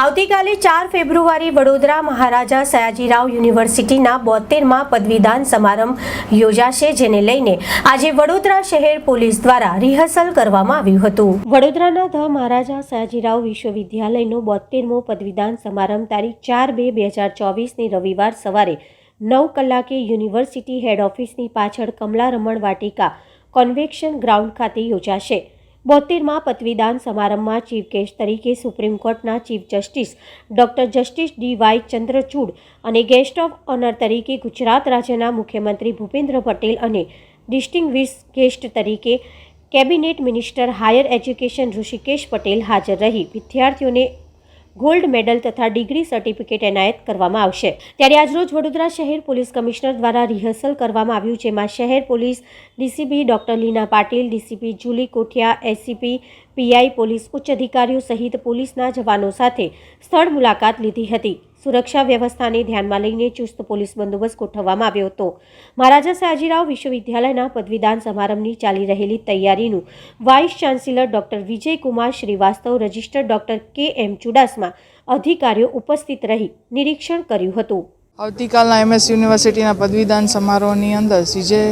આવતીકાલે ચાર ફેબ્રુઆરી વડોદરા મહારાજા સયાજીરાવ યુનિવર્સિટીના બોતેરમાં પદવીદાન સમારંભ યોજાશે, જેને લઈને આજે વડોદરા શહેર પોલીસ દ્વારા રિહર્સલ કરવામાં આવ્યું હતું. વડોદરાના ધ મહારાજા સયાજીરાવ વિશ્વવિદ્યાલયનો બોતેરમો પદવીદાન સમારંભ તારીખ ચાર બે બે હજાર ચોવીસની રવિવાર સવારે નવ કલાકે યુનિવર્સિટી હેડ ઓફિસની પાછળ કમલા રમણ વાટિકા કોન્વેક્શન ગ્રાઉન્ડ ખાતે યોજાશે. બોતેરમાં પદવીદાન સમારંભમાં ચીફ ગેસ્ટ તરીકે સુપ્રીમ કોર્ટના chief justice doctor justice D Y Chandrachud અને ગેસ્ટ ઓફ ઓનર તરીકે ગુજરાત રાજ્યના મુખ્યમંત્રી ભૂપેન્દ્ર પટેલ અને ડિસ્ટિંગ્વિશ ગેસ્ટ તરીકે cabinet minister higher education Rushikesh Patel હાજર રહી. વિદ્યાર્થીઓને ગોલ્ડ મેડલ તથા ડિગ્રી સર્ટિફિકેટ એનાયત કરવામાં આવશે. ત્યારે આજરોજ વડોદરા શહેર પોલીસ કમિશનર દ્વારા રિહર્સલ કરવામાં આવ્યું, જેમાં શહેર police DCP doctor Leena Patil, DCP Julie Kothiya ACP PI police ઉચ્ચ અધિકારીઓ સહિત પોલીસના જવાનો સાથે સ્થળ મુલાકાત લીધી હતી. સુરક્ષા વ્યવસ્થાને ધ્યાનમાં લઈને ચુસ્ત પોલીસ બંદોબસ્ત ગોઠવવામાં આવ્યો હતો. મહારાજા સયાજીરાવ વિશ્વવિદ્યાલયના પદવીદાન સમારંભની ચાલી રહેલી તૈયારીનું vice chancellor doctor Vijaykumar Shrivastava, register doctor K M Chudasama અધિકારીઓ ઉપસ્થિત રહી નિરીક્ષણ કર્યું હતું. આવતીકાલના એમએસ યુનિવર્સિટીના પદવીદાન સમારોહની અંદર સીજે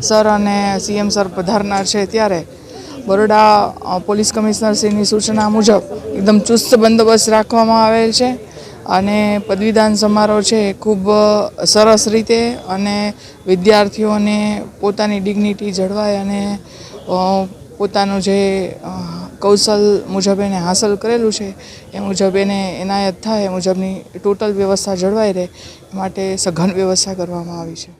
સર અને સીએમ સર પધારનાર છે ત્યારે બરોડા પોલીસ કમિશનરશ્રીની સૂચના મુજબ એકદમ ચુસ્ત બંદોબસ્ત રાખવામાં આવેલ છે. અને પદવીદાન સમારોહ છે એ ખૂબ સરસ રીતે અને વિદ્યાર્થીઓને પોતાની ડિગ્નિટી જળવાય અને પોતાનું જે કૌશલ મુજબ એને હાંસલ કરેલું છે, એ મુજબ એને એનાયત થાય, એ મુજબની ટોટલ વ્યવસ્થા જળવાઈ રહે માટે સઘન વ્યવસ્થા કરવામાં આવી છે.